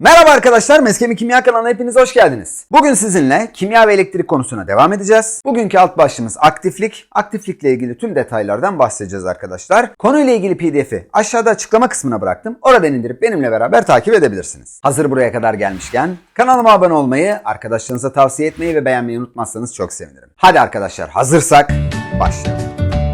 Merhaba arkadaşlar, Meskemi Kimya kanalına hepiniz hoş geldiniz. Bugün sizinle kimya ve elektrik konusuna devam edeceğiz. Bugünkü alt başlığımız aktiflik. Aktiflikle ilgili tüm detaylardan bahsedeceğiz arkadaşlar. Konuyla ilgili pdf'i aşağıda açıklama kısmına bıraktım. Oradan indirip benimle beraber takip edebilirsiniz. Hazır buraya kadar gelmişken kanalıma abone olmayı, arkadaşlarınıza tavsiye etmeyi ve beğenmeyi unutmazsanız çok sevinirim. Hadi arkadaşlar hazırsak başlayalım.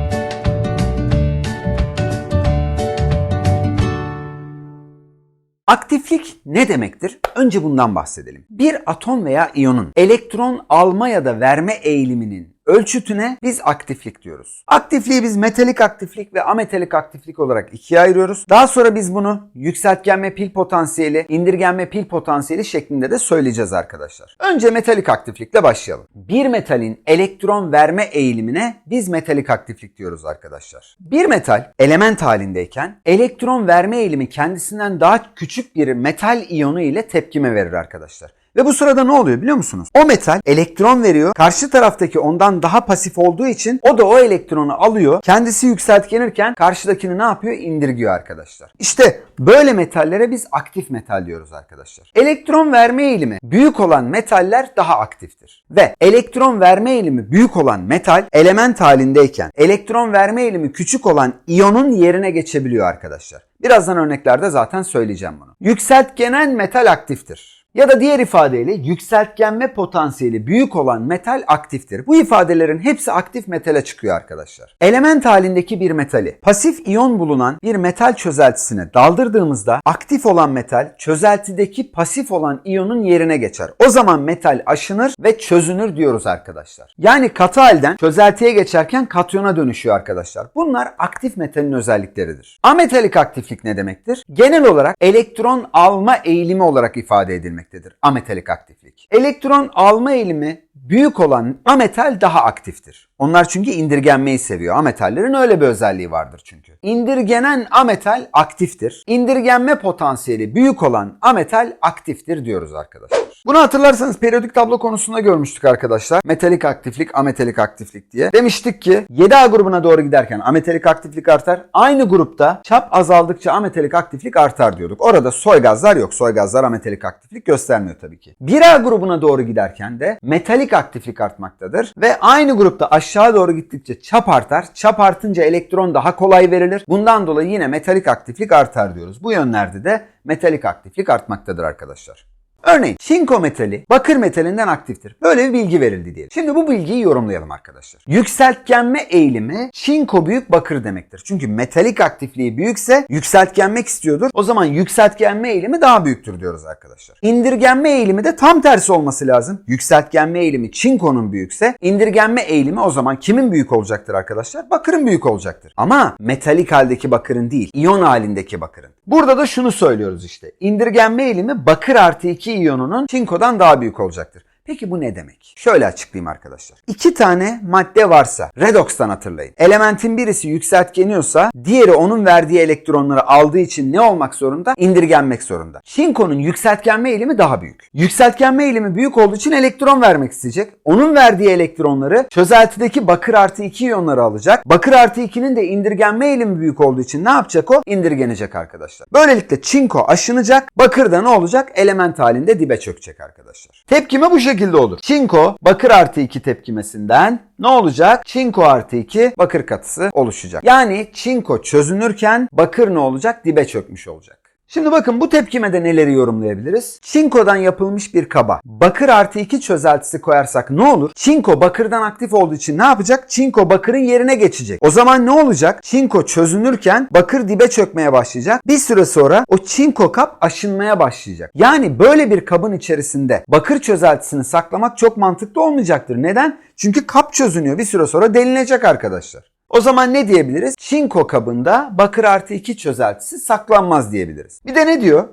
Aktiflik ne demektir? Önce bundan bahsedelim. Bir atom veya iyonun elektron alma ya da verme eğiliminin ölçütüne biz aktiflik diyoruz. Aktifliği biz metalik aktiflik ve ametalik aktiflik olarak ikiye ayırıyoruz. Daha sonra biz bunu yükseltgenme pil potansiyeli, indirgenme pil potansiyeli şeklinde de söyleyeceğiz arkadaşlar. Önce metalik aktiflikle başlayalım. Bir metalin elektron verme eğilimine biz metalik aktiflik diyoruz arkadaşlar. Bir metal element halindeyken elektron verme eğilimi kendisinden daha küçük bir metal iyonu ile tepkime verir arkadaşlar. Ve bu sırada ne oluyor biliyor musunuz? O metal elektron veriyor. Karşı taraftaki ondan daha pasif olduğu için o da o elektronu alıyor. Kendisi yükseltgenirken karşıdakini ne yapıyor? İndirgiyor arkadaşlar. İşte böyle metallere biz aktif metal diyoruz arkadaşlar. Elektron verme eğilimi büyük olan metaller daha aktiftir. Ve elektron verme eğilimi büyük olan metal element halindeyken elektron verme eğilimi küçük olan iyonun yerine geçebiliyor arkadaşlar. Birazdan örneklerde zaten söyleyeceğim bunu. Yükseltgenen metal aktiftir. Ya da diğer ifadeyle yükseltgenme potansiyeli büyük olan metal aktiftir. Bu ifadelerin hepsi aktif metale çıkıyor arkadaşlar. Element halindeki bir metali pasif iyon bulunan bir metal çözeltisine daldırdığımızda aktif olan metal çözeltideki pasif olan iyonun yerine geçer. O zaman metal aşınır ve çözünür diyoruz arkadaşlar. Yani katı halden çözeltiye geçerken katyona dönüşüyor arkadaşlar. Bunlar aktif metalin özellikleridir. Ametalik aktiflik ne demektir? Genel olarak elektron alma eğilimi olarak ifade edilmektedir ametalik aktiflik. Elektron alma eğilimi büyük olan ametal daha aktiftir. Onlar çünkü indirgenmeyi seviyor. Ametallerin öyle bir özelliği vardır çünkü. İndirgenen ametal aktiftir. İndirgenme potansiyeli büyük olan ametal aktiftir diyoruz arkadaşlar. Bunu hatırlarsanız periyodik tablo konusunda görmüştük arkadaşlar. Metalik aktiflik, ametalik aktiflik diye. Demiştik ki 7A grubuna doğru giderken ametalik aktiflik artar. Aynı grupta çap azaldıkça ametalik aktiflik artar diyorduk. Orada soy gazlar yok. Soy gazlar ametalik aktiflik göstermiyor tabii ki. 1A grubuna doğru giderken de metalik aktiflik artmaktadır. Ve aynı grupta aşağı doğru gittikçe çap artar. Çap artınca elektron daha kolay verilir. Bundan dolayı yine metalik aktiflik artar diyoruz. Bu yönlerde de metalik aktiflik artmaktadır arkadaşlar. Örneğin çinko metali bakır metalinden aktiftir. Böyle bir bilgi verildi diyelim. Şimdi bu bilgiyi yorumlayalım arkadaşlar. Yükseltgenme eğilimi çinko büyük bakır demektir. Çünkü metalik aktifliği büyükse yükseltgenmek istiyordur. O zaman yükseltgenme eğilimi daha büyüktür diyoruz arkadaşlar. İndirgenme eğilimi de tam tersi olması lazım. Yükseltgenme eğilimi çinkonun büyükse indirgenme eğilimi o zaman kimin büyük olacaktır arkadaşlar? Bakırın büyük olacaktır. Ama metalik haldeki bakırın değil, iyon halindeki bakırın. Burada da şunu söylüyoruz işte. İndirgenme eğilimi bakır artı 2 iyonunun çinkodan daha büyük olacaktır. Peki bu ne demek? Şöyle açıklayayım arkadaşlar. İki tane madde varsa, redox'tan hatırlayın. Elementin birisi yükseltgeniyorsa, diğeri onun verdiği elektronları aldığı için ne olmak zorunda? İndirgenmek zorunda. Çinkonun yükseltgenme eğilimi daha büyük. Yükseltgenme eğilimi büyük olduğu için elektron vermek isteyecek. Onun verdiği elektronları çözeltideki bakır artı 2 iyonları alacak. Bakır artı 2'nin de indirgenme eğilimi büyük olduğu için ne yapacak o? İndirgenecek arkadaşlar. Böylelikle çinko aşınacak. Bakır da ne olacak? Element halinde dibe çökecek arkadaşlar. Tepkime bu şekilde olur. Çinko bakır artı 2 tepkimesinden ne olacak? Çinko artı 2 bakır katısı oluşacak. Yani çinko çözünürken bakır ne olacak? Dibe çökmüş olacak. Şimdi bakın bu tepkimede neleri yorumlayabiliriz? Çinkodan yapılmış bir kaba bakır artı 2 çözeltisi koyarsak ne olur? Çinko bakırdan aktif olduğu için ne yapacak? Çinko bakırın yerine geçecek. O zaman ne olacak? Çinko çözünürken bakır dibe çökmeye başlayacak. Bir süre sonra o çinko kap aşınmaya başlayacak. Yani böyle bir kabın içerisinde bakır çözeltisini saklamak çok mantıklı olmayacaktır. Neden? Çünkü kap çözünüyor. Bir süre sonra delinecek arkadaşlar. O zaman ne diyebiliriz? Çinko kabında bakır artı 2 çözeltisi saklanmaz diyebiliriz. Bir de ne diyor?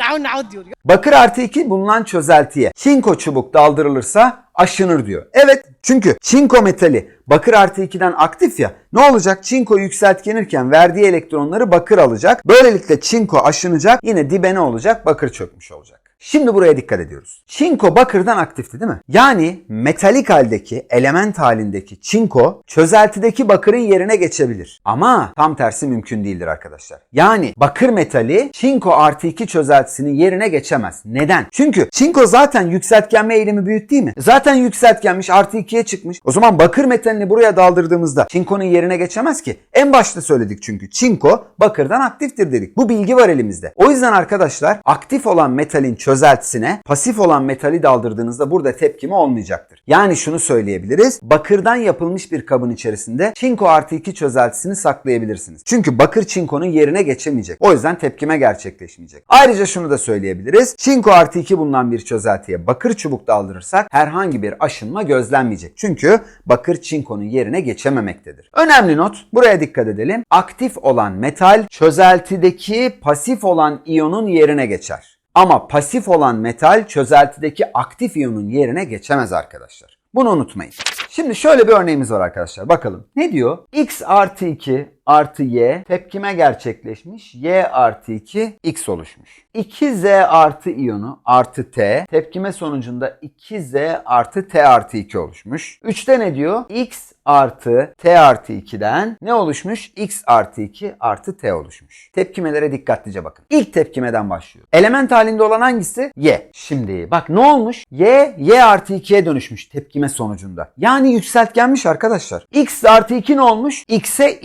Diyor. Bakır artı 2 bulunan çözeltiye çinko çubuk daldırılırsa aşınır diyor. Evet çünkü çinko metali bakır artı 2'den aktif ya ne olacak? Çinko yükseltgenirken verdiği elektronları bakır alacak. Böylelikle çinko aşınacak yine dibe ne olacak? Bakır çökmüş olacak. Şimdi buraya dikkat ediyoruz. Çinko bakırdan aktifti değil mi? Yani metalik haldeki, element halindeki çinko çözeltideki bakırın yerine geçebilir. Ama tam tersi mümkün değildir arkadaşlar. Yani bakır metali çinko artı 2 çözeltisinin yerine geçemez. Neden? Çünkü çinko zaten yükseltgenme eğilimi büyük değil mi? Zaten yükseltgenmiş artı 2'ye çıkmış. O zaman bakır metalini buraya daldırdığımızda çinkonun yerine geçemez ki. En başta söyledik çünkü çinko bakırdan aktiftir dedik. Bu bilgi var elimizde. O yüzden arkadaşlar aktif olan metalin çözeltisine pasif olan metali daldırdığınızda burada tepkime olmayacaktır. Yani şunu söyleyebiliriz. Bakırdan yapılmış bir kabın içerisinde çinko artı 2 çözeltisini saklayabilirsiniz. Çünkü bakır çinkonun yerine geçemeyecek. O yüzden tepkime gerçekleşmeyecek. Ayrıca şunu da söyleyebiliriz. Çinko artı 2 bulunan bir çözeltiye bakır çubuk daldırırsak herhangi bir aşınma gözlenmeyecek. Çünkü bakır çinkonun yerine geçememektedir. Önemli not. Buraya dikkat edelim. Aktif olan metal çözeltideki pasif olan iyonun yerine geçer. Ama pasif olan metal çözeltideki aktif iyonun yerine geçemez arkadaşlar. Bunu unutmayın. Şimdi şöyle bir örneğimiz var arkadaşlar. Bakalım. Ne diyor? X artı 2 artı Y tepkime gerçekleşmiş. Y artı 2 X oluşmuş. 2Z artı iyonu artı T tepkime sonucunda 2Z artı T artı 2 oluşmuş. 3'te ne diyor? X artı T artı 2'den ne oluşmuş? X artı 2 artı T oluşmuş. Tepkimelere dikkatlice bakın. İlk tepkimeden başlıyor. Element halinde olan hangisi? Y. Şimdi bak ne olmuş? Y, Y artı 2'ye dönüşmüş tepkime sonucunda. Yani yükseltgenmiş arkadaşlar. X artı 2 ne olmuş? X'e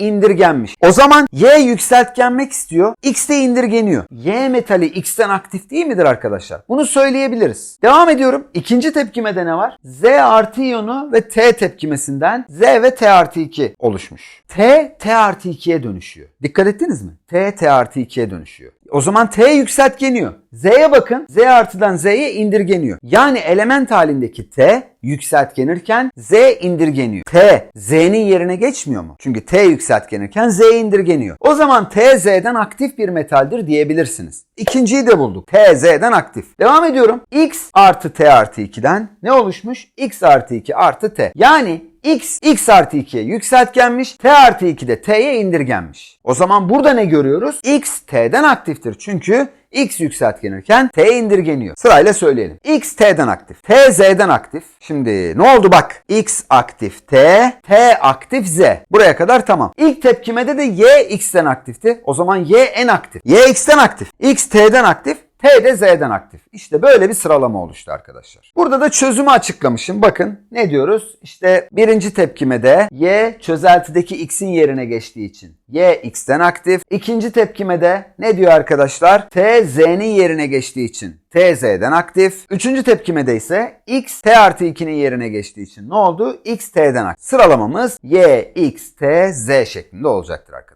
indirgenmiş. O zaman Y yükseltgenmek istiyor. X de indirgeniyor. Y metali X'ten aktif değil midir arkadaşlar? Bunu söyleyebiliriz. Devam ediyorum. İkinci tepkimede ne var? Z artı iyonu ve T tepkimesinden Z ve T artı 2 oluşmuş. T, T artı 2'ye dönüşüyor. Dikkat ettiniz mi? T, T artı 2'ye dönüşüyor. O zaman T yükseltgeniyor. Z'ye bakın. Z artıdan Z'ye indirgeniyor. Yani element halindeki T yükseltgenirken Z indirgeniyor. T Z'nin yerine geçmiyor mu? Çünkü T yükseltgenirken Z indirgeniyor. O zaman T Z'den aktif bir metaldir diyebilirsiniz. İkinciyi de bulduk. T Z'den aktif. Devam ediyorum. X artı T artı 2'den ne oluşmuş? X artı 2 artı T. Yani X, X artı 2'ye yükseltgenmiş, T artı 2 de T'ye indirgenmiş. O zaman burada ne görüyoruz? X, T'den aktiftir. Çünkü X yükseltgenirken T indirgeniyor. Sırayla söyleyelim. X T'den aktif. T Z'den aktif. Şimdi ne oldu bak. X aktif T, T aktif Z. Buraya kadar tamam. İlk tepkimede de Y X'ten aktifti. O zaman Y en aktif. Y X'ten aktif. X T'den aktif. T de Z'den aktif. İşte böyle bir sıralama oluştu arkadaşlar. Burada da çözümü açıklamışım. Bakın ne diyoruz? İşte birinci tepkimede Y çözeltideki X'in yerine geçtiği için Y X'ten aktif. İkinci tepkimede ne diyor arkadaşlar? T Z'nin yerine geçtiği için T Z'den aktif. Üçüncü tepkimede ise X T artı 2'nin yerine geçtiği için ne oldu? X T'den aktif. Sıralamamız Y X T Z şeklinde olacaktır arkadaşlar.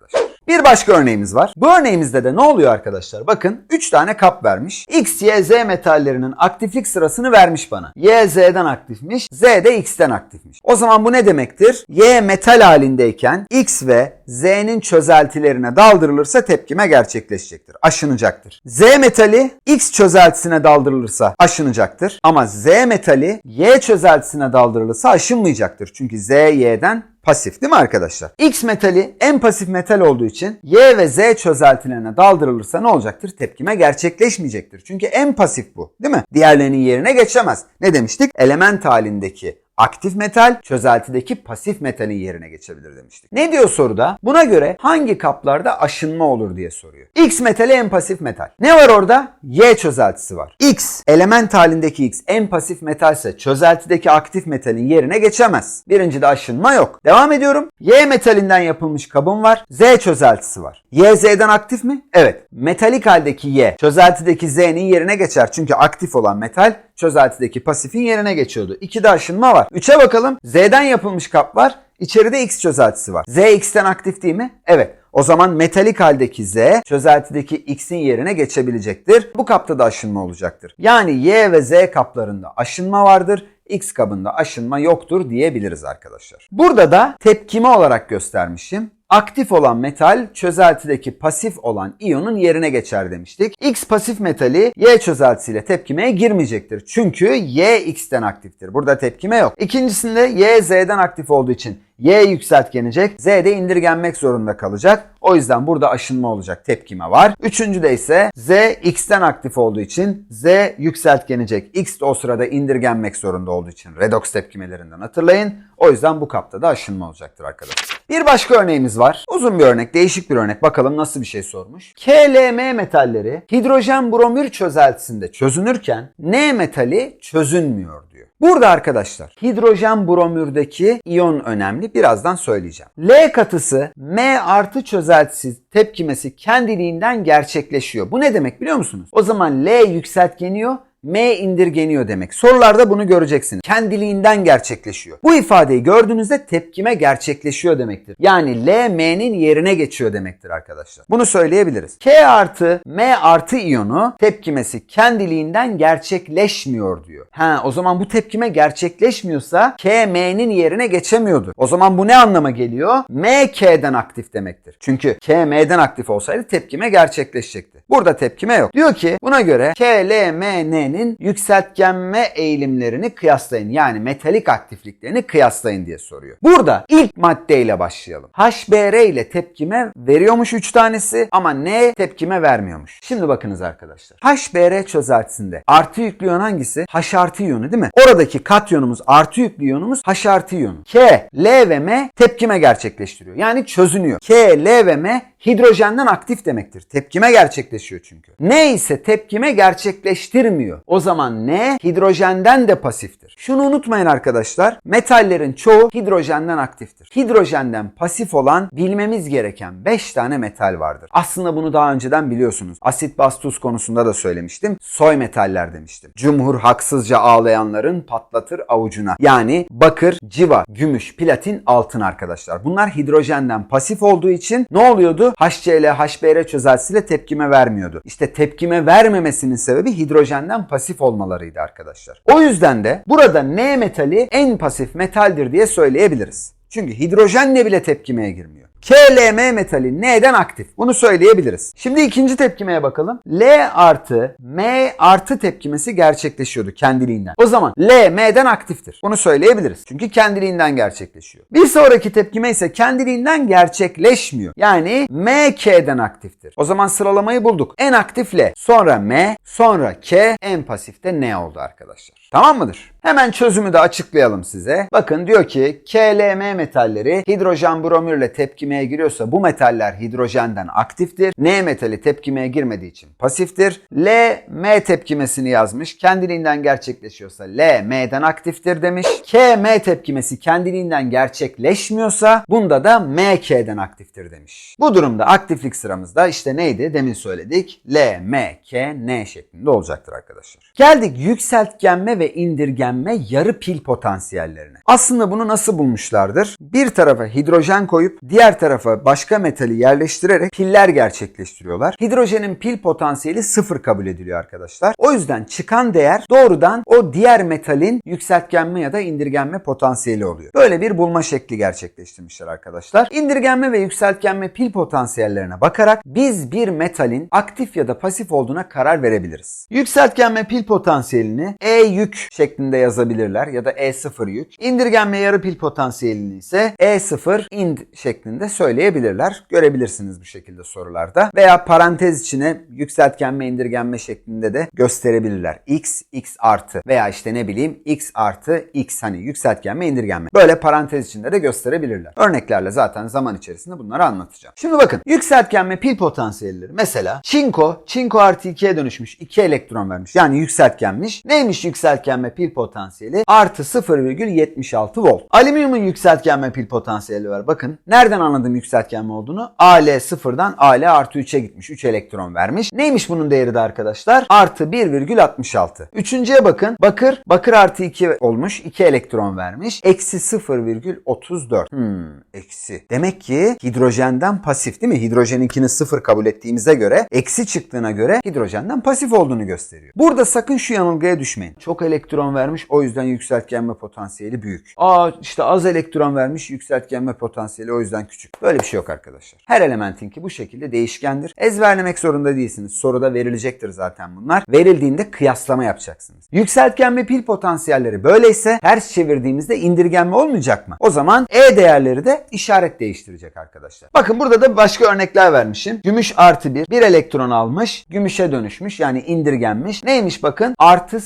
Bir başka örneğimiz var. Bu örneğimizde de ne oluyor arkadaşlar? Bakın 3 tane kap vermiş. X, Y, Z metallerinin aktiflik sırasını vermiş bana. Y Z'den aktifmiş, Z de X'ten aktifmiş. O zaman bu ne demektir? Y metal halindeyken X ve Z'nin çözeltilerine daldırılırsa tepkime gerçekleşecektir. Aşınacaktır. Z metali X çözeltisine daldırılırsa aşınacaktır. Ama Z metali Y çözeltisine daldırılırsa aşınmayacaktır. Çünkü Z Y'den pasif değil mi arkadaşlar? X metali en pasif metal olduğu için Y ve Z çözeltilerine daldırılırsa ne olacaktır? Tepkime gerçekleşmeyecektir. Çünkü en pasif bu değil mi? Diğerlerinin yerine geçemez. Ne demiştik? Element halindeki aktif metal çözeltideki pasif metalin yerine geçebilir demiştik. Ne diyor soruda? Buna göre hangi kaplarda aşınma olur diye soruyor. X metali en pasif metal. Ne var orada? Y çözeltisi var. X element halindeki X en pasif metalse çözeltideki aktif metalin yerine geçemez. Birincide aşınma yok. Devam ediyorum. Y metalinden yapılmış kabım var. Z çözeltisi var. Y Z'den aktif mi? Evet. Metalik haldeki Y çözeltideki Z'nin yerine geçer. Çünkü aktif olan metal çözeltideki pasifin yerine geçiyordu. 2'de aşınma var. 3'e bakalım. Z'den yapılmış kap var. İçeride X çözeltisi var. Z X'ten aktif değil mi? Evet. O zaman metalik haldeki Z çözeltideki X'in yerine geçebilecektir. Bu kapta da aşınma olacaktır. Yani Y ve Z kaplarında aşınma vardır. X kabında aşınma yoktur diyebiliriz arkadaşlar. Burada da tepkime olarak göstermişim. Aktif olan metal çözeltideki pasif olan iyonun yerine geçer demiştik. X pasif metali Y çözeltisiyle tepkimeye girmeyecektir. Çünkü Y X'ten aktiftir. Burada tepkime yok. İkincisinde Y Z'den aktif olduğu için Y yükseltgenecek. Z de indirgenmek zorunda kalacak. O yüzden burada aşınma olacak tepkime var. Üçüncüde ise Z X'ten aktif olduğu için Z yükseltgenecek. X de o sırada indirgenmek zorunda olduğu için redoks tepkimelerinden hatırlayın. O yüzden bu kapta da aşınma olacaktır arkadaşlar. Bir başka örneğimiz var. Uzun bir örnek, değişik bir örnek. Bakalım nasıl bir şey sormuş. KLM metalleri hidrojen bromür çözeltisinde çözünürken N metali çözünmüyor diyor. Burada arkadaşlar hidrojen bromürdeki iyon önemli. Birazdan söyleyeceğim. L katısı M artı çözeltisi tepkimesi kendiliğinden gerçekleşiyor. Bu ne demek biliyor musunuz? O zaman L yükseltgeniyor. M indirgeniyor demek. Sorularda bunu göreceksiniz. Kendiliğinden gerçekleşiyor. Bu ifadeyi gördüğünüzde tepkime gerçekleşiyor demektir. Yani L M'nin yerine geçiyor demektir arkadaşlar. Bunu söyleyebiliriz. K artı M artı iyonu tepkimesi kendiliğinden gerçekleşmiyor diyor. Ha o zaman bu tepkime gerçekleşmiyorsa K M'nin yerine geçemiyordur. O zaman bu ne anlama geliyor? M K'den aktif demektir. Çünkü K M'den aktif olsaydı tepkime gerçekleşecekti. Burada tepkime yok. Diyor ki buna göre K, L, M, N'nin yükseltgenme eğilimlerini kıyaslayın. Yani metalik aktifliklerini kıyaslayın diye soruyor. Burada ilk maddeyle başlayalım. HBr ile tepkime veriyormuş 3 tanesi ama N tepkime vermiyormuş. Şimdi bakınız arkadaşlar. HBr çözeltisinde artı yüklü iyon hangisi? H artı iyonu değil mi? Oradaki katyonumuz artı yüklü iyonumuz H artı iyonu. K, L ve M tepkime gerçekleştiriyor. Yani çözünüyor. K, L ve M hidrojenden aktif demektir. Tepkime gerçekleşiyor çünkü. Ne ise tepkime gerçekleştirmiyor. O zaman ne hidrojenden de pasiftir. Şunu unutmayın arkadaşlar. Metallerin çoğu hidrojenden aktiftir. Hidrojenden pasif olan bilmemiz gereken 5 tane metal vardır. Aslında bunu daha önceden biliyorsunuz. Asit baz tuz konusunda da söylemiştim. Soy metaller demiştim. Cumhur haksızca ağlayanların patlatır avucuna. Yani bakır, civa, gümüş, platin, altın arkadaşlar. Bunlar hidrojenden pasif olduğu için ne oluyordu? HCl, HBr çözeltisiyle tepkime vermiyordu. İşte tepkime vermemesinin sebebi hidrojenden pasif olmalarıydı arkadaşlar. O yüzden de burada N metali en pasif metaldir diye söyleyebiliriz. Çünkü hidrojenle bile tepkimeye girmiyor. KLM metali N'den aktif. Bunu söyleyebiliriz. Şimdi ikinci tepkimeye bakalım. L artı M artı tepkimesi gerçekleşiyordu kendiliğinden. O zaman L M'den aktiftir. Bunu söyleyebiliriz. Çünkü kendiliğinden gerçekleşiyor. Bir sonraki tepkime ise kendiliğinden gerçekleşmiyor. Yani M K'den aktiftir. O zaman sıralamayı bulduk. En aktif L, sonra M, sonra K, en pasif de N oldu arkadaşlar. Tamam mıdır? Hemen çözümü de açıklayalım size. Bakın diyor ki KLM metalleri hidrojen bromürle tepkimeye giriyorsa bu metaller hidrojenden aktiftir. N metali tepkimeye girmediği için pasiftir. L M tepkimesini yazmış. Kendiliğinden gerçekleşiyorsa L M'den aktiftir demiş. K M tepkimesi kendiliğinden gerçekleşmiyorsa bunda da M K'den aktiftir demiş. Bu durumda aktiflik sıramızda işte neydi? Demin söyledik. L M K N şeklinde olacaktır arkadaşlar. Geldik yükseltgenme ve indirgenme yarı pil potansiyellerine. Aslında bunu nasıl bulmuşlardır? Bir tarafa hidrojen koyup diğer tarafa başka metali yerleştirerek piller gerçekleştiriyorlar. Hidrojenin pil potansiyeli sıfır kabul ediliyor arkadaşlar. O yüzden çıkan değer doğrudan o diğer metalin yükseltgenme ya da indirgenme potansiyeli oluyor. Böyle bir bulma şekli gerçekleştirmişler arkadaşlar. İndirgenme ve yükseltgenme pil potansiyellerine bakarak biz bir metalin aktif ya da pasif olduğuna karar verebiliriz. Yükseltgenme pil potansiyelini E yük şeklinde yazabilirler ya da E0 yük. İndirgenme yarı pil potansiyelini ise E0 ind şeklinde söyleyebilirler. Görebilirsiniz bu şekilde sorularda. Veya parantez içine yükseltgenme indirgenme şeklinde de gösterebilirler. X, X artı veya işte ne bileyim X artı X hani yükseltgenme indirgenme. Böyle parantez içinde de gösterebilirler. Örneklerle zaten zaman içerisinde bunları anlatacağım. Şimdi bakın yükseltgenme pil potansiyelleri mesela çinko, çinko artı 2'ye dönüşmüş 2 elektron vermiş. Yani yükseltgenmiş. Neymiş yükseltgenme pil potansiyeli? Artı 0,76 volt. Alüminyumun yükseltgenme pil potansiyeli var. Bakın nereden anladım yükseltgenme olduğunu? AL sıfırdan AL artı 3'e gitmiş. 3 elektron vermiş. Neymiş bunun değeri de arkadaşlar? Artı 1,66. Üçüncüye bakın. Bakır, bakır artı 2 olmuş. 2 elektron vermiş. Eksi 0,34. Hmm, eksi. Demek ki hidrojenden pasif değil mi? Hidrojeninkini sıfır kabul ettiğimize göre eksi çıktığına göre hidrojenden pasif olduğunu gösteriyor. Burada sakın şu yanılgıya düşmeyin. Çok elektron vermiş o yüzden yükseltgenme potansiyeli büyük. Aa işte az elektron vermiş yükseltgenme potansiyeli o yüzden küçük. Böyle bir şey yok arkadaşlar. Her elementinki bu şekilde değişkendir. Ezberlemek zorunda değilsiniz. Soruda verilecektir zaten bunlar. Verildiğinde kıyaslama yapacaksınız. Yükseltgen ve pil potansiyelleri böyleyse ters çevirdiğimizde indirgenme olmayacak mı? O zaman E değerleri de işaret değiştirecek arkadaşlar. Bakın burada da başka örnekler vermişim. Gümüş artı 1. Bir elektron almış. Gümüşe dönüşmüş. Yani indirgenmiş. Neymiş bakın? Artı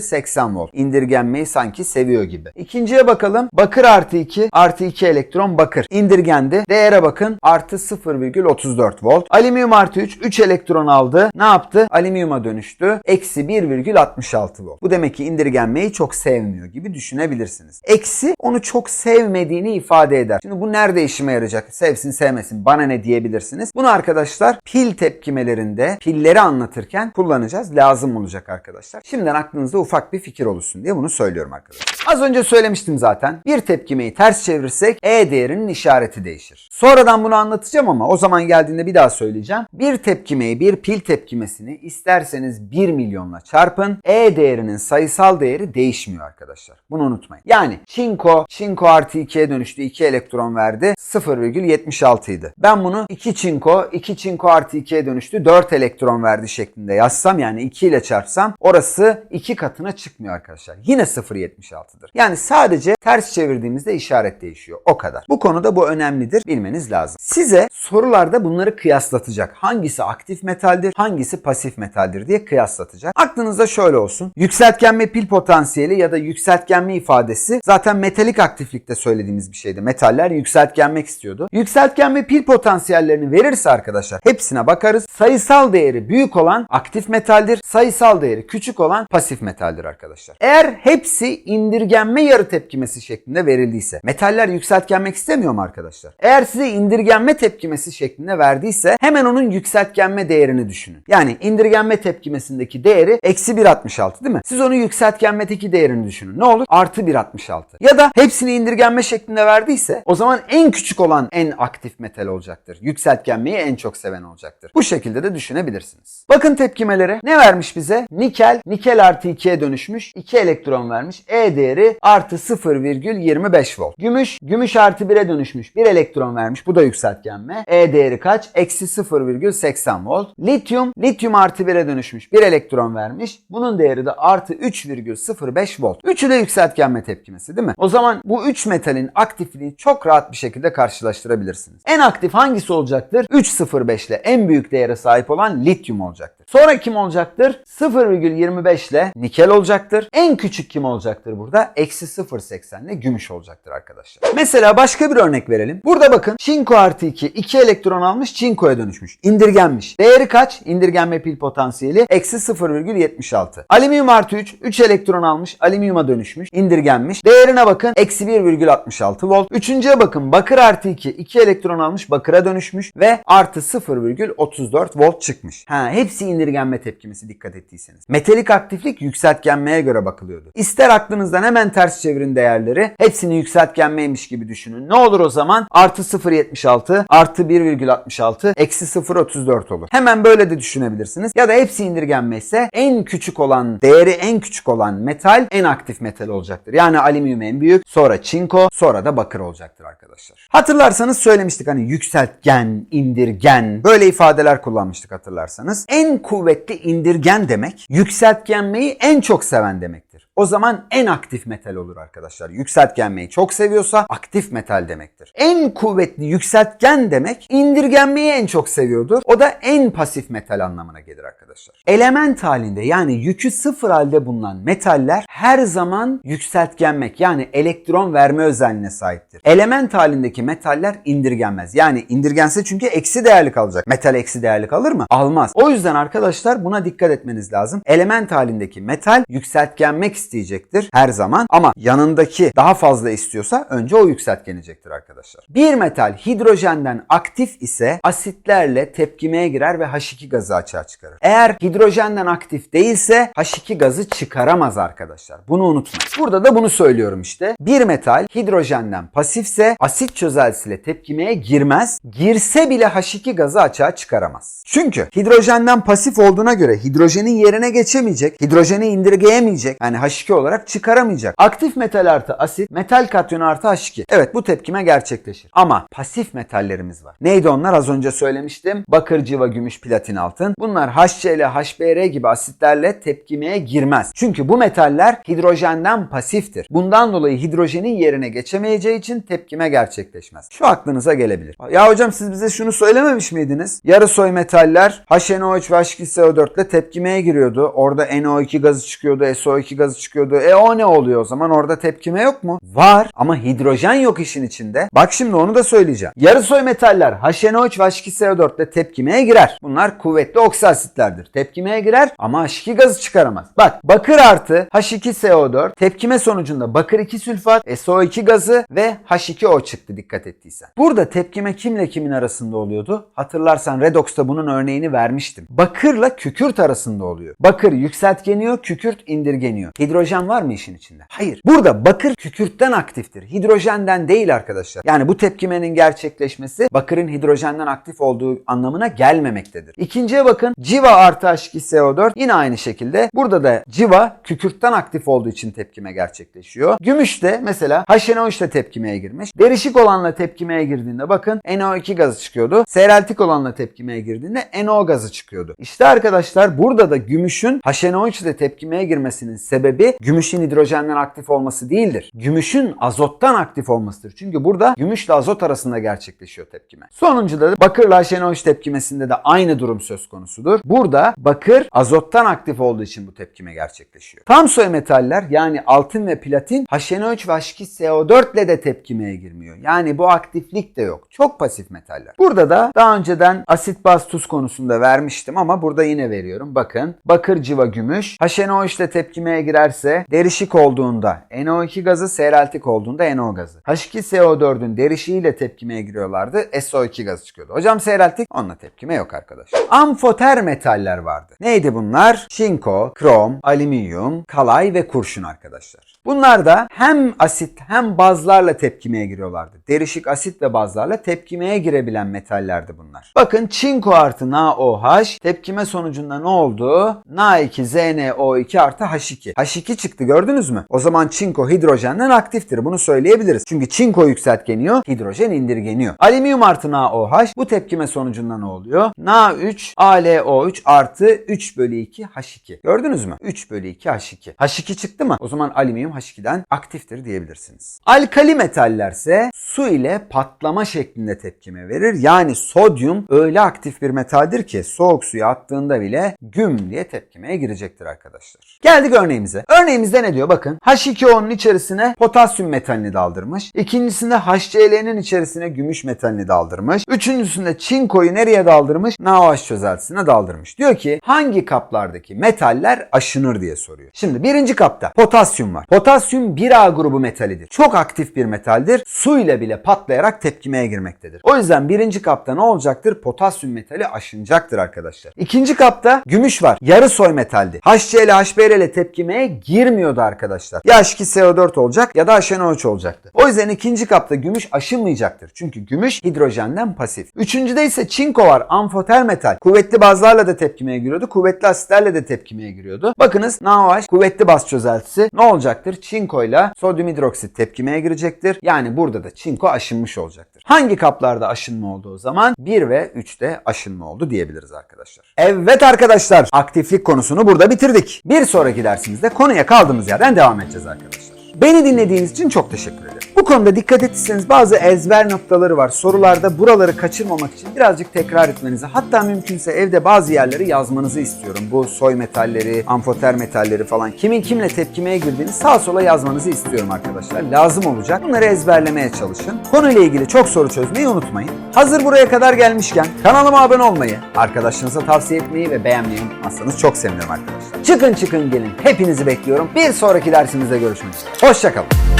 0,80 volt. İndirgenmeyi sanki seviyor gibi. İkinciye bakalım. Bakır artı 2. Artı 2 elektron bakır. İndirgendi. Değere bakın. Artı 0,34 volt. Alüminyum artı 3. 3 elektron aldı. Ne yaptı? Alüminyuma dönüştü. Eksi 1,66 volt. Bu demek ki indirgenmeyi çok sevmiyor gibi düşünebilirsiniz. Eksi onu çok sevmediğini ifade eder. Şimdi bu nerede işime yarayacak? Sevsin sevmesin bana ne diyebilirsiniz. Bunu arkadaşlar pil tepkimelerinde pilleri anlatırken kullanacağız. Lazım olacak arkadaşlar. Şimdiden aklınızda ufak bir fikir oluşsun diye bunu söylüyorum arkadaşlar. Az önce söylemiştim zaten. Bir tepkimeyi ters çevirirsek E değerinin işareti değişir. Sonradan bunu anlatacağım ama o zaman geldiğinde bir daha söyleyeceğim. Bir tepkimeyi, bir pil tepkimesini isterseniz 1 milyonla çarpın. E değerinin sayısal değeri değişmiyor arkadaşlar. Bunu unutmayın. Yani çinko, çinko artı 2'ye dönüştü. 2 elektron verdi. 0,76 idi. Ben bunu 2 çinko, 2 çinko artı 2'ye dönüştü. 4 elektron verdi şeklinde yazsam yani 2 ile çarpsam orası 2 katına çıkmıyor arkadaşlar. Yine 0,76'dır. Yani sadece ters çevirdiğimizde işaret değişiyor. O kadar. Bu konuda bu önemlidir. Bilmeniz lazım. Size sorularda bunları kıyaslatacak. Hangisi aktif metaldir, hangisi pasif metaldir diye kıyaslatacak. Aklınızda şöyle olsun. Yükseltgenme pil potansiyeli ya da yükseltgenme ifadesi zaten metalik aktiflikte söylediğimiz bir şeydi. Metaller yükseltgenmek istiyordu. Yükseltgenme pil potansiyellerini verirse arkadaşlar hepsine bakarız. Sayısal değeri büyük olan aktif metaldir. Sayısal değeri küçük olan pasif metaldir arkadaşlar. Eğer hepsi indirgenme yarı tepkimesi şeklinde verildiyse metaller yükseltgenmek istemiyor mu arkadaşlar? Eğer size indirgenme tepkimesi şeklinde verdiyse hemen onun yükseltgenme değerini düşünün. Yani indirgenme tepkimesindeki değeri eksi 1.66 değil mi? Siz onun yükseltgenmedeki değerini düşünün. Ne olur? Artı 1.66. Ya da hepsini indirgenme şeklinde verdiyse o zaman en küçük olan en aktif metal olacaktır. Yükseltgenmeyi en çok seven olacaktır. Bu şekilde de düşünebilirsiniz. Bakın tepkimelere. Ne vermiş bize? Nikel, nikel artı 2'ye dönüşmüş. 2 elektron vermiş. E değeri artı 0,25 volt. Gümüş, gümüş artı 1'e dönüşmüş. 1 elektron vermiş. Bu da yükseltgenme. E değeri kaç? Eksi 0,80 volt. Lityum, lityum artı 1'e dönüşmüş. 1 elektron vermiş. Bunun değeri de artı 3,05 volt. Üçü de yükseltgenme tepkimesi değil mi? O zaman bu 3 metalin aktifliği çok rahat bir şekilde karşılaştırabilirsiniz. En aktif hangisi olacaktır? 3,05 ile en büyük değere sahip olan lityum olacaktır. Sonra kim olacaktır? 0,25 ile nikel olacaktır. En küçük kim olacaktır burada? Eksi 0,80 ile gümüş olacaktır arkadaşlar. Mesela başka bir örnek verelim. Burada bakın çinko artı 2 2 elektron almış çinkoya dönüşmüş. İndirgenmiş. Değeri kaç? İndirgenme pil potansiyeli eksi 0,76. Alüminyum artı 3 3 elektron almış alüminyuma dönüşmüş. İndirgenmiş. Değerine bakın eksi 1,66 volt. Üçüncüye bakın bakır artı 2 2 elektron almış bakıra dönüşmüş ve artı 0,34 volt çıkmış. Ha, hepsi indirgenme tepkimesi dikkat ettiyseniz. Metalik aktiflik yükseltgenmeye göre bakılıyordu. İster aklınızdan hemen ters çevirin değerleri. Hepsini yükseltgenmeymiş gibi düşünün. Ne olur o zaman? Artı 0,76 artı 1,66 eksi 0,34 olur. Hemen böyle de düşünebilirsiniz. Ya da hepsi indirgenme ise en küçük olan, değeri en küçük olan metal en aktif metal olacaktır. Yani alüminyum en büyük, sonra çinko, sonra da bakır olacaktır arkadaşlar. Hatırlarsanız söylemiştik hani yükseltgen, indirgen böyle ifadeler kullanmıştık hatırlarsanız. En kuvvetli indirgen demek yükseltgenmeyi en çok seven demektir. O zaman en aktif metal olur arkadaşlar. Yükseltgenmeyi çok seviyorsa aktif metal demektir. En kuvvetli yükseltgen demek indirgenmeyi en çok seviyordur. O da en pasif metal anlamına gelir arkadaşlar. Element halinde yani yükü sıfır halde bulunan metaller her zaman yükseltgenmek yani elektron verme özelliğine sahiptir. Element halindeki metaller indirgenmez. Yani indirgense çünkü eksi değerli kalacak. Metal eksi değerli kalır mı? Almaz. O yüzden arkadaşlar buna dikkat etmeniz lazım. Element halindeki metal yükseltgenmek isteyecektir her zaman ama yanındaki daha fazla istiyorsa önce o yükseltgenecektir arkadaşlar. Bir metal hidrojenden aktif ise asitlerle tepkimeye girer ve H2 gazı açığa çıkarır. Eğer hidrojenden aktif değilse H2 gazı çıkaramaz arkadaşlar. Bunu unutmayın. Burada da bunu söylüyorum işte. Bir metal hidrojenden pasifse asit çözeltisiyle tepkimeye girmez. Girse bile H2 gazı açığa çıkaramaz. Çünkü hidrojenden pasif olduğuna göre hidrojenin yerine geçemeyecek, hidrojeni indirgeyemeyecek. Yani H2 H2 olarak çıkaramayacak. Aktif metal artı asit, metal katyonu artı H2. Evet bu tepkime gerçekleşir. Ama pasif metallerimiz var. Neydi onlar? Az önce söylemiştim. Bakır, civa, gümüş, platin, altın. Bunlar HCl, HBr gibi asitlerle tepkimeye girmez. Çünkü bu metaller hidrojenden pasiftir. Bundan dolayı hidrojenin yerine geçemeyeceği için tepkime gerçekleşmez. Şu aklınıza gelebilir. Ya hocam siz bize şunu söylememiş miydiniz? Yarı soy metaller HNO3 ve H2SO4 ile tepkimeye giriyordu. Orada NO2 gazı çıkıyordu, SO2 gazı çıkıyordu. E o ne oluyor o zaman? Orada tepkime yok mu? Var ama hidrojen yok işin içinde. Bak şimdi onu da söyleyeceğim. Yarı soy metaller HNO3 ve H2SO4 ile tepkimeye girer. Bunlar kuvvetli oksasitlerdir. Tepkimeye girer ama H2 gazı çıkaramaz. Bak bakır artı H2SO4 tepkime sonucunda bakır 2 sülfat, SO2 gazı ve H2O çıktı dikkat ettiysen. Burada tepkime kimle kimin arasında oluyordu? Hatırlarsan redox'ta bunun örneğini vermiştim. Bakırla kükürt arasında oluyor. Bakır yükseltgeniyor, kükürt indirgeniyor. Hidrojen var mı işin içinde? Hayır. Burada bakır kükürtten aktiftir. Hidrojenden değil arkadaşlar. Yani bu tepkimenin gerçekleşmesi bakırın hidrojenden aktif olduğu anlamına gelmemektedir. İkinciye bakın. Civa artı H2SO4 yine aynı şekilde. Burada da civa kükürtten aktif olduğu için tepkime gerçekleşiyor. Gümüş de mesela HNO3 ile tepkimeye girmiş. Derişik olanla tepkimeye girdiğinde bakın NO2 gazı çıkıyordu. Seyreltik olanla tepkimeye girdiğinde NO gazı çıkıyordu. İşte arkadaşlar burada da gümüşün HNO3 ile tepkimeye girmesinin sebebi gümüşün hidrojenden aktif olması değildir. Gümüşün azottan aktif olmasıdır. Çünkü burada gümüşle azot arasında gerçekleşiyor tepkime. Sonuncuda da bakırla HNO3 tepkimesinde de aynı durum söz konusudur. Burada bakır azottan aktif olduğu için bu tepkime gerçekleşiyor. Tam soy metaller yani altın ve platin HNO3 ve H2SO4 ile de tepkimeye girmiyor. Yani bu aktiflik de yok. Çok pasif metaller. Burada da daha önceden asit baz tuz konusunda vermiştim ama burada yine veriyorum. Bakın bakır civa gümüş HNO3 ile tepkimeye girerse derişik olduğunda NO2 gazı seyreltik olduğunda NO gazı. H2SO4'ün derişiğiyle tepkimeye giriyorlardı. SO2 gazı çıkıyordu. Hocam seyreltik onunla tepkime yok arkadaşlar. Amfoter metaller vardı. Neydi bunlar? Çinko, krom, alüminyum, kalay ve kurşun arkadaşlar. Bunlar da hem asit hem bazlarla tepkimeye giriyorlardı. Derişik asit ve bazlarla tepkimeye girebilen metallerdi bunlar. Bakın çinko artı NaOH tepkime sonucunda ne oldu? Na2ZnO2 artı H2. H2 çıktı gördünüz mü? O zaman çinko hidrojenden aktiftir. Bunu söyleyebiliriz. Çünkü çinko yükseltgeniyor, hidrojen indirgeniyor. Alüminyum artı NaOH bu tepkime sonucunda ne oluyor? Na3 AlO3 artı 3 bölü 2 H2. Gördünüz mü? 3 bölü 2 H2. H2 çıktı mı? O zaman alüminyum H2'den aktiftir diyebilirsiniz. Alkali metallerse su ile patlama şeklinde tepkime verir. Yani sodyum öyle aktif bir metaldir ki soğuk suya attığında bile güm diye tepkimeye girecektir arkadaşlar. Geldik örneğimize. Örneğimizde ne diyor? Bakın H2O'nun içerisine potasyum metalini daldırmış. İkincisinde HCl'nin içerisine gümüş metalini daldırmış. Üçüncüsünde çinkoyu nereye daldırmış? NaOH çözeltisine daldırmış. Diyor ki hangi kaplardaki metaller aşınır diye soruyor. Şimdi birinci kapta potasyum var. Potasyum 1A grubu metalidir. Çok aktif bir metaldir. Su ile bile patlayarak tepkimeye girmektedir. O yüzden birinci kapta ne olacaktır? Potasyum metali aşınacaktır arkadaşlar. İkinci kapta gümüş var. Yarı soy metaldi. HCl, HBr ile tepkimeye girmiyordu arkadaşlar. Ya H2SO4 olacak ya da HNO3 olacaktı. O yüzden ikinci kapta gümüş aşınmayacaktır. Çünkü gümüş hidrojenden pasif. Üçüncüde ise çinko var. Amfoter metal. Kuvvetli bazlarla da tepkimeye giriyordu. Kuvvetli asitlerle de tepkimeye giriyordu. Bakınız NaOH kuvvetli baz çözeltisi ne olacaktır? Çinko ile sodyum hidroksit tepkimeye girecektir. Yani burada da çinko aşınmış olacaktır. Hangi kaplarda aşınma oldu o zaman? 1 ve 3'te aşınma oldu diyebiliriz arkadaşlar. Evet arkadaşlar aktiflik konusunu burada bitirdik. Bir sonraki dersimizde konuya kaldığımız yerden devam edeceğiz arkadaşlar. Beni dinlediğiniz için çok teşekkür ederim. Bu konuda dikkat ettiyseniz bazı ezber noktaları var. Sorularda buraları kaçırmamak için birazcık tekrar etmenizi hatta mümkünse evde bazı yerleri yazmanızı istiyorum. Bu soy metalleri, amfoter metalleri falan kimin kimle tepkimeye girdiğini sağa sola yazmanızı istiyorum arkadaşlar. Lazım olacak. Bunları ezberlemeye çalışın. Konuyla ilgili çok soru çözmeyi unutmayın. Hazır buraya kadar gelmişken kanalıma abone olmayı, arkadaşlarınıza tavsiye etmeyi ve beğenmeyi unutmazsanız çok sevinirim arkadaşlar. Çıkın çıkın gelin. Hepinizi bekliyorum. Bir sonraki dersimizde görüşmek üzere. Hoşçakalın.